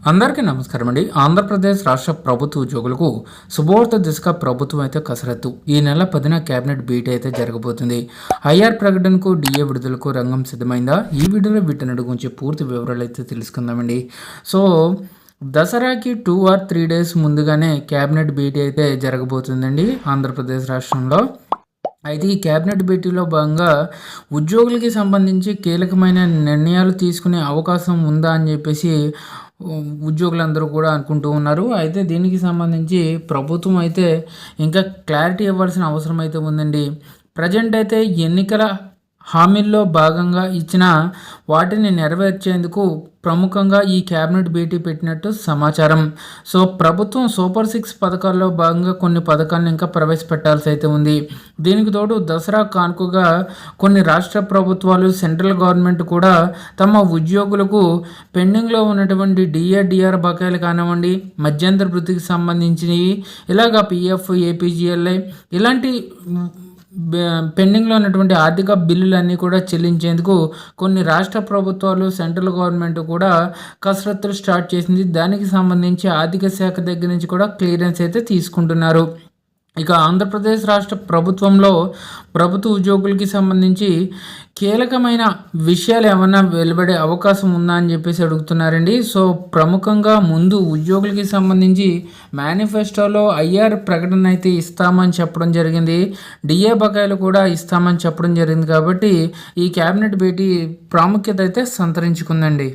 అందరికీ నమస్కారం అండి. ఆంధ్రప్రదేశ్ రాష్ట్ర ప్రభుత్వ ఉద్యోగులకు శుభవార్త దిశగా ప్రభుత్వం అయితే కసరత్తు. ఈ నెల పదిన కేబినెట్ బీట్ అయితే జరగబోతుంది. ఐఆర్ ప్రకటనకు డిఏ విడుదలకు రంగం సిద్ధమైందా? ఈ వీడియోలో వీటన్నిటి గురించి పూర్తి వివరాలు అయితే తెలుసుకుందామండి. సో దసరాకి టూ ఆర్ త్రీ డేస్ ముందుగానే కేబినెట్ భేటీ అయితే జరగబోతుందండి ఆంధ్రప్రదేశ్ రాష్ట్రంలో. అయితే ఈ కేబినెట్ భేటీలో భాగంగా ఉద్యోగులకి సంబంధించి కీలకమైన నిర్ణయాలు తీసుకునే అవకాశం ఉందా అని చెప్పేసి ఉద్యోగులందరూ కూడా అనుకుంటూ ఉన్నారు. అయితే దీనికి సంబంధించి ప్రభుత్వం అయితే ఇంకా క్లారిటీ ఇవ్వాల్సిన అవసరం అయితే ఉందండి. ప్రజెంట్ అయితే ఎన్నికల హామీల్లో భాగంగా ఇచ్చిన వాటిని నెరవేర్చేందుకు ప్రముఖంగా ఈ కేబినెట్ భేటీ పెట్టినట్టు సమాచారం. సో ప్రభుత్వం సూపర్ సిక్స్ పథకాల్లో భాగంగా కొన్ని పథకాలను ఇంకా ప్రవేశపెట్టాల్సి అయితే ఉంది. దీనికి తోడు దసరా కానుకగా కొన్ని రాష్ట్ర ప్రభుత్వాలు సెంట్రల్ గవర్నమెంట్ కూడా తమ ఉద్యోగులకు పెండింగ్లో ఉన్నటువంటి డిఆర్డిఆర్ బకాయిలు కానివ్వండి మధ్యంతర వృత్తికి సంబంధించినవి ఇలాగ పిఎఫ్ ఏపీజీఎల్ఐ ఇలాంటి పెండింగ్లో ఉన్నటువంటి ఆర్థిక బిల్లులన్నీ కూడా చెల్లించేందుకు కొన్ని రాష్ట్ర ప్రభుత్వాలు సెంట్రల్ గవర్నమెంట్ కూడా కసరత్తులు స్టార్ట్ చేసింది. దానికి సంబంధించి ఆర్థిక శాఖ దగ్గర నుంచి కూడా క్లియరెన్స్ అయితే తీసుకుంటున్నారు. ఇక ఆంధ్రప్రదేశ్ రాష్ట్ర ప్రభుత్వంలో ప్రభుత్వ ఉద్యోగులకి సంబంధించి కీలకమైన విషయాలు ఏమన్నా వెలువడే అవకాశం ఉందా అని చెప్పేసి అడుగుతున్నారండి. సో ప్రముఖంగా ముందు ఉద్యోగులకి సంబంధించి మేనిఫెస్టోలో ఐఆర్ ప్రకటన అయితే ఇస్తామని చెప్పడం జరిగింది. డిఏ బకాయిలు కూడా ఇస్తామని చెప్పడం జరిగింది కాబట్టి ఈ క్యాబినెట్ భేటీ ప్రాముఖ్యత అయితే సంతరించుకుందండి.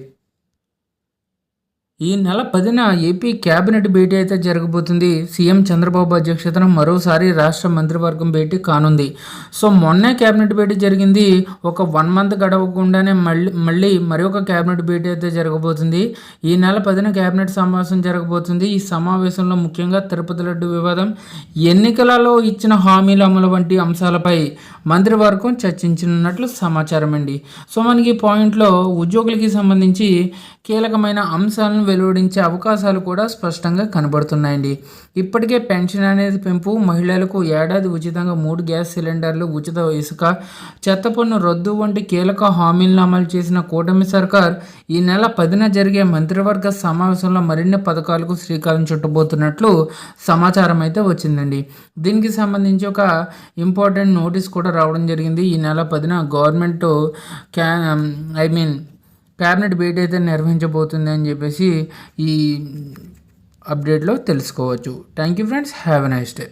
ఈ నెల పదిన ఏపీ కేబినెట్ భేటీ అయితే జరగబోతుంది. సీఎం చంద్రబాబు అధ్యక్షతన మరోసారి రాష్ట్ర మంత్రివర్గం భేటీ కానుంది. సో మొన్నే కేబినెట్ భేటీ జరిగింది. ఒక వన్ మంత్ గడవకుండానే మళ్ళీ మళ్ళీ మరొక కేబినెట్ భేటీ అయితే జరగబోతుంది. ఈ నెల పదిన కేబినెట్ సమావేశం జరగబోతుంది. ఈ సమావేశంలో ముఖ్యంగా తిరుపతి లడ్డు వివాదం ఎన్నికలలో ఇచ్చిన హామీల అమలు వంటి అంశాలపై మంత్రివర్గం చర్చించనున్నట్లు సమాచారం అండి సో మనకి పాయింట్లో ఉద్యోగులకి సంబంధించి కీలకమైన అంశాలను వెలువడించే అవకాశాలు కూడా స్పష్టంగా కనబడుతున్నాయండి. ఇప్పటికే పెన్షన్ అనేది పెంపు మహిళలకు ఏడాది ఉచితంగా మూడు గ్యాస్ సిలిండర్లు ఉచిత ఇసుక చెత్త పన్ను రద్దు వంటి కీలక హామీలను అమలు చేసిన కూటమి సర్కార్ ఈ నెల పదిన జరిగే మంత్రివర్గ సమావేశంలో మరిన్ని పథకాలకు శ్రీకారం చుట్టబోతున్నట్లు సమాచారం అయితే వచ్చిందండి. దీనికి సంబంధించి ఒక ఇంపార్టెంట్ నోటీస్ కూడా రావడం జరిగింది. ఈ నెల పదిన గవర్నమెంట్ క్యా ఐ మీన్ క్యాబినెట్ భేటీ అయితే నిర్వహించబోతుంది అని చెప్పేసి ఈ అప్డేట్లో తెలుసుకోవచ్చు. Thank you friends. Have a nice day.